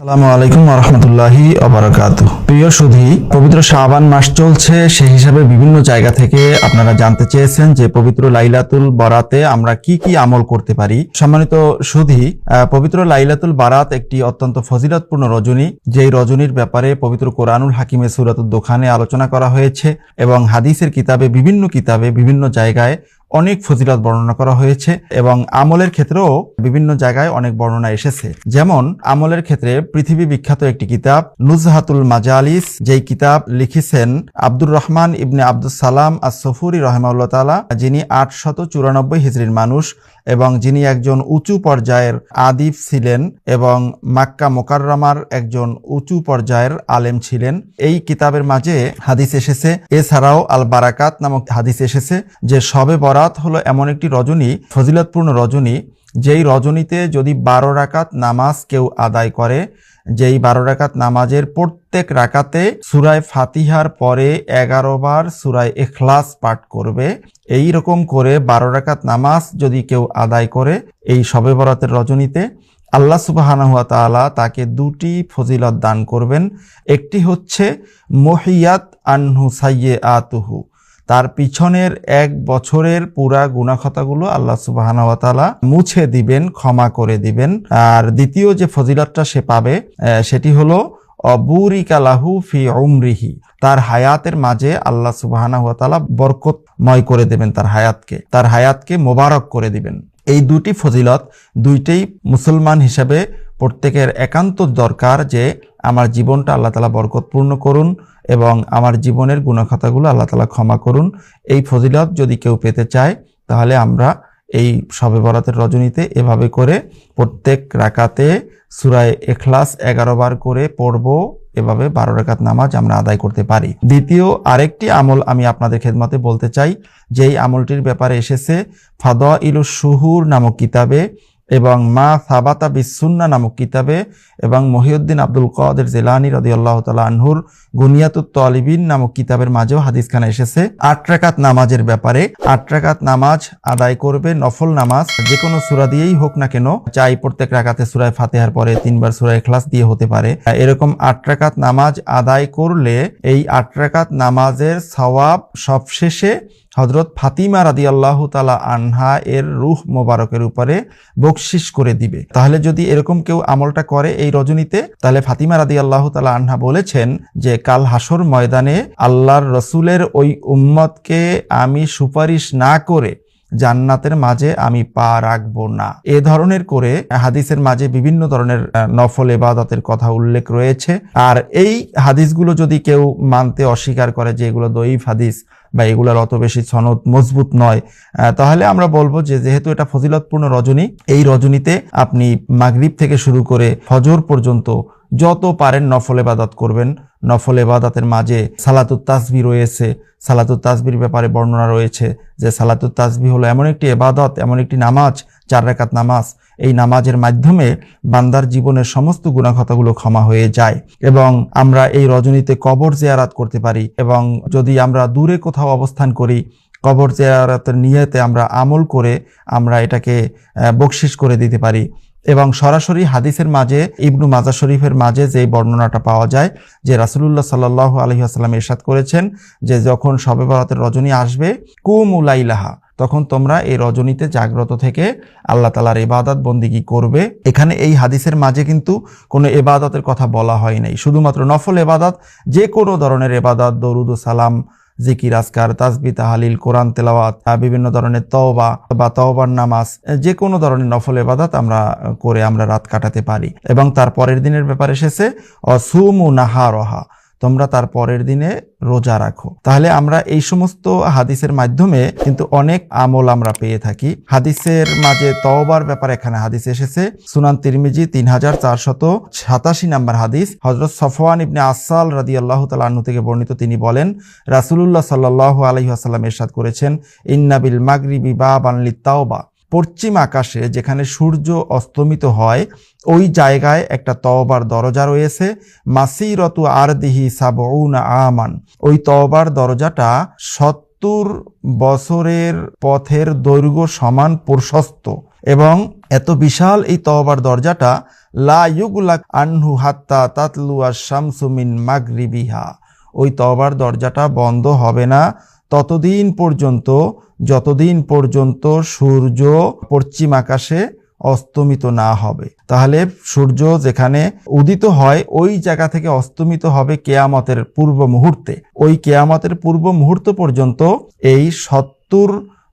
আসসালামু আলাইকুম রহমতুল্লাহি অবরাকাত প্রিয় সুধী, পবিত্র শাবান মাস চলছে, সেই হিসাবে বিভিন্ন জায়গা থেকে আপনারা জানতে চেয়েছেন যে পবিত্র লাইলাতুল বারাতে আমরা কি কি আমল করতে পারি। সম্মানিত সুধী পবিত্র লাইলাতুল বারাত একটি অত্যন্ত ফজিলতপূর্ণ রজনী। যেই রজনীর ব্যাপারে পবিত্র কোরআনুল হাকিমে সুরাতুল দোকানে আলোচনা করা হয়েছে এবং হাদিসের কিতাবে, বিভিন্ন কিতাবে বিভিন্ন জায়গায় অনেক ফজিলত বর্ণনা করা হয়েছে এবং আমলের ক্ষেত্রেও বিভিন্ন জায়গায় অনেক বর্ণনা এসেছে। যেমন, আমলের ক্ষেত্রে পৃথিবী বিখ্যাত একটি কিতাব, নুজহাতুল মাজালিস, যেই কিতাব লিখেছেন আব্দুর রহমান ইবনে আব্দুল সালাম আর সফুরি রহমাউল্লাহ তালা যিনি আটশত চুরানব্বই হিজড়ির মানুষ এবং যিনি একজন উঁচু পর্যায়ের আদিব ছিলেন এবং মাক্কা মোকাররমার একজন উঁচু পর্যায়ের আলেম ছিলেন। এই কিতাবের মাঝে হাদিস এসেছে। এছাড়াও আল বারাকাত নামক হাদিস এসেছে, যে শবে বরাত হলো এমন একটি রজনী, ফজিলতপূর্ণ রজনী, যেই রজনীতে যদি বারো রাকাত নামাজ কেউ আদায় করে, যেই বারো রাকাত নামাজের প্রত্যেক রাকাতে সুরায় ফাতিহার পরে এগারো বার সুরায় এখলাস পাঠ করবে, এই রকম করে বারো রাকাত নামাজ যদি কেউ আদায় করে, এই শবে বরাতের রজনীতে, আল্লাহ সুবাহানাহুয়া তাআলা তাকে দুটি ফজিলত দান করবেন। একটি হচ্ছে মহিয়াত আনহু সাইয়ে আতুহু তার পিছনের এক বছরের পুরা গুণাখতাগুলো আল্লাহ সুবাহানাহুয়া তাআলা মুছে দিবেন, ক্ষমা করে দিবেন। আর দ্বিতীয় যে ফজিলতটা সে পাবে সেটি হলো অবুরিকালাহু ফি উমরিহি, তার হায়াতের মাঝে আল্লাহ সুবাহানা হাত বরকতময় করে দেবেন তার হায়াতকে তার হায়াতকে মোবারক করে দিবেন। এই দুটি ফজিলত দুইটাই মুসলমান হিসাবে প্রত্যেকের একান্ত দরকার যে আমার জীবনটা আল্লাহ তালা বরকতপূর্ণ করুন এবং আমার জীবনের গুণাখাতাগুলো আল্লাহ তালা ক্ষমা করুন। এই ফজিলত যদি কেউ পেতে চায়, তাহলে আমরা এই সবে বরাতের রজনীতে এভাবে করে প্রত্যেক রাকাতে সুরায় এখলাস এগারো বার করে পড়ব। এভাবে বারো রেখাত নামাজ আমরা আদায় করতে পারি। দ্বিতীয় আরেকটি আমল আমি আপনাদের খেদমতে বলতে চাই। যেই আমলটির ব্যাপারে এসেছে ফাদা ইলু শুহুর নামক কিতাবে এবং মা সাবাতা বিসুন্না নামক কিতাবে এবং মহিউদ্দিন আব্দুল কাদের জেলানি রদি আল্লাহ তালা আনহুর গুনিয়াতুত তলিবিন নামক কিতাবের মাঝেও হাদিসখানা এসেছে। আট রাকাত নামাজের ব্যাপারে আট রাকাত নামাজ আদায় করবে নফল নামাজ যে কোনো সুরা দিয়েই হোক না কেন, চাই প্রত্যেক রাকাতে সুরায় ফাতেহার পরে তিনবার সুরায় ক্লাস দিয়ে হতে পারে। এরকম আট রাকাত নামাজ আদায় করলে এই আট রাকাত নামাজের সওয়াব সবশেষে হজরত ফাতিমা রাদি আল্লাহ তালা আনহা এর রুহ মোবারকের উপরে বকশিস করে দিবে। তাহলে যদি এরকম কেউ আমলটা করে এই রজনীতে, তাহলে ফাতিমা রাদি আল্লাহ তালা আনহা বলেছেন যে, কাল হাসর ময়দানে আল্লাহর রসুলের ওই উম্মতকে আমি সুপারিশ না করে জান্নাতের মাঝে আমি পা রাখব না। এ ধরনের করে হাদিসের মাঝে বিভিন্ন ধরনের নফল এবাদতের কথা উল্লেখ রয়েছে। আর এই হাদিসগুলো যদি কেউ মানতে অস্বীকার করে যে এগুলো দইফ হাদিস বা এগুলোর অত বেশি সনদ মজবুত নয়। তাহলে আমরা বলব যে যেহেতু এটা ফজিলতপূর্ণ রজনী, এই রজনীতে আপনি মাগরীব থেকে শুরু করে ফজর পর্যন্ত যত পারেন নফল এবাদত করবেন। নফল এবাদাতের মাঝে সালাতুত তাসবি রয়েছে। সালাতুত তাসবির ব্যাপারে বর্ণনা রয়েছে যে সালাতুত তাসবি হলো এমন একটি এবাদত এমন একটি নামাজ, চার রাকাত নামাজ। এই নামাজের মাধ্যমে বান্দার জীবনের সমস্ত গুণাখতাগুলো ক্ষমা হয়ে যায় এবং আমরা এই রজনীতে কবর জিয়ারাত করতে পারি এবং যদি আমরা দূরে কোথাও অবস্থান করি, কবর জিয়ারাতের নিয়েতে আমরা আমল করে আমরা এটাকে বকশিস করে দিতে পারি। এবং সরাসরি হাদিসের মাঝে, ইবনু মাজা শরীফের মাঝে যে বর্ণনাটা পাওয়া যায়, যে রাসুলুল্লাহ সাল্লাহ আলহি আসাল্লাম এরশাদ করেছেন যে যখন শবে বরাতের রজনী আসবে, কুম উলাইলাহা তখন তোমরা এই রজনীতে জাগ্রত থেকে আল্লাহ তালার এবাদত বন্দিগি করবে। এখানে এই হাদিসের মাঝে কিন্তু কোনো এবাদতের কথা বলা হয় নাই। শুধুমাত্র নফল এবাদত যে কোনো ধরনের এবাদত দরুদ সালাম জিকির আসকার তাজবি, তাহালিল, কোরআন, তেলাওয়াত বিভিন্ন ধরনের তওবা বা তওবার নামাজ যে কোনো ধরনের নফল এবাদাত আমরা করে আমরা রাত কাটাতে পারি। এবং তার পরের দিনের ব্যাপার এসেছে অসুমু নাহারহা তোমরা তার পরের দিনে রোজা রাখো। তাহলে আমরা এই সমস্ত হাদিসের মাধ্যমে কিন্তু অনেক আমল আমরা পেয়ে থাকি। হাদিসের মাঝে তওবার ব্যাপারে এখানে হাদিস এসেছে। সুনান তিরমিজি তিন হাজার চারশত সাতাশি নাম্বার হাদিস। হজরত সফওয়ান ইবনে আসাল রাদি আল্লাহ তালু থেকে বর্ণিত তিনি বলেন, রাসুলুল্লাহ সাল্লাহ আলহি আসাল্লাম এরশাদ করেছেন ইন্নাবিল মাগরিবি বা বানলি তাওবা পশ্চিম আকাশে যেখানে সূর্য অস্তমিত হয়, ওই জায়গায় একটা তওবার দরজা রয়েছে। মাসিরতু আরদিহি সাবউনা আমান। ওই তওবার দরজাটা সত্তর বছরের পথের দৈর্ঘ্য সমান প্রশস্ত এবং এত বিশাল এই তওবার দরজাটা, লা ইউগুলাক আনহু হাত্তা তাতলুয়া শামসু মিন মাগরিবিহা। ওই তওবার দরজাটা বন্ধ হবে না। ততদিন পর্যন্ত, যতদিন পর্যন্ত সূর্য পশ্চিম আকাশে অস্তমিত না হবে। তাহলে সূর্য যেখানে উদিত হয়, ওই জায়গা থেকে অস্তমিত হবে কেয়ামতের পূর্ব মুহূর্তে। ওই কেয়ামতের পূর্ব মুহূর্ত পর্যন্ত এই সত্তর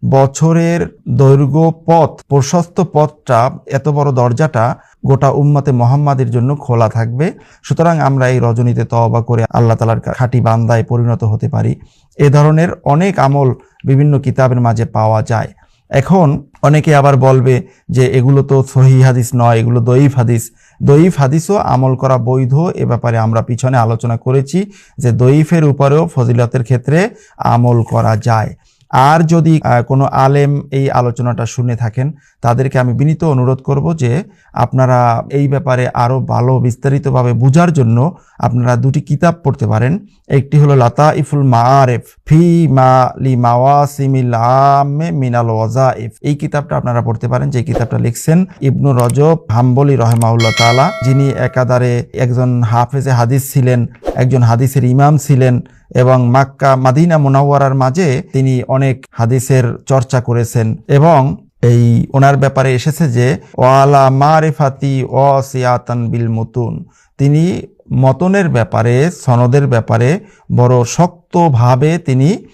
বছরের দৈর্ঘ্য পথ, প্রশস্ত পথটা, এত বড় দরজাটা গোটা উম্মতে মোহাম্মাদের জন্য খোলা থাকবে। সুতরাং আমরা এই রজনীতে তওবা করে আল্লাহ তালার খাঁটি বান্দায় পরিণত হতে পারি। এ ধরনের অনেক আমল বিভিন্ন কিতাবের মাঝে পাওয়া যায়। এখন অনেকে আবার বলবে যে এগুলো তো সহি হাদিস নয়, এগুলো দইফ হাদিস। দইফ হাদিসও আমল করা বৈধ, এ ব্যাপারে আমরা পিছনে আলোচনা করেছি যে দইফের উপরেও ফজিলতের ক্ষেত্রে আমল করা যায়। আর যদি কোনো আলেম এই আলোচনাটা শুনে থাকেন, তাদেরকে আমি বিনীত অনুরোধ করব যে আপনারা এই ব্যাপারে আরও ভালো বিস্তারিতভাবে বোঝার জন্য আপনারা দুটি কিতাব পড়তে পারেন। একটি হলো লাতা ইফুল মাআরেফ, ফি মা লি মাওয়াসিমিল আম্মে মিনাল ওয়াজাইফ এই কিতাবটা আপনারা পড়তে পারেন, যে কিতাবটা লিখছেন ইবনু রজব হাম্বলি রহমাউল্লাহ তালা যিনি একাধারে একজন হাফেজে হাদিস ছিলেন, একজন হাদিসের ইমাম ছিলেন এবং মাক্কা মাদিনা মুনাওয়ারার মাঝে তিনি অনেক হাদিসের চর্চা করেছেন এবং এই ওনার ব্যাপারে এসেছে যে, ওয়ালা মারিফাতি ও সিয়াতান বিল মুতুন। তিনি মতনের ব্যাপারে, সনদের ব্যাপারে বড় শক্তভাবে তিনি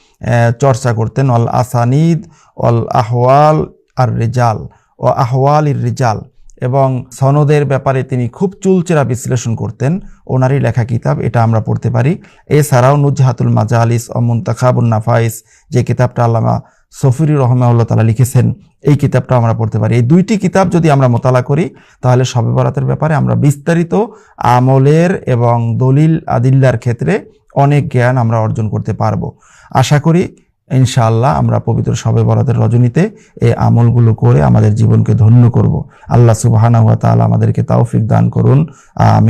চর্চা করতেন। অল আসানিদ, অল আহওয়াল আর রেজাল। ও আহওয়াল ইর রিজাল। এবং সনদের ব্যাপারে তিনি খুব চুলচেরা বিশ্লেষণ করতেন। ওনারই লেখা কিতাব, এটা আমরা পড়তে পারি। এছাড়াও নুজহাতুল মাজালিস ও মুন্তাখাবুন নাফাইস যে কিতাবটা আল্লামা সফিরি রহমাউল্লাহ তালা লিখেছেন, এই কিতাবটা আমরা পড়তে পারি। এই দুইটি কিতাব যদি আমরা মোতালা করি, তাহলে শবে বরাতের ব্যাপারে আমরা বিস্তারিত আমলের এবং দলিল আদিল্লার ক্ষেত্রে অনেক জ্ঞান আমরা অর্জন করতে পারব। আশা করি ইনশাআল্লাহ আমরা পবিত্র সবে বরাতের রজনীতে এই আমলগুলো করে আমাদের জীবনকে ধন্য করব। আল্লাহ সুবাহানা হাত আমাদেরকে তাওফিক দান করুন। আমি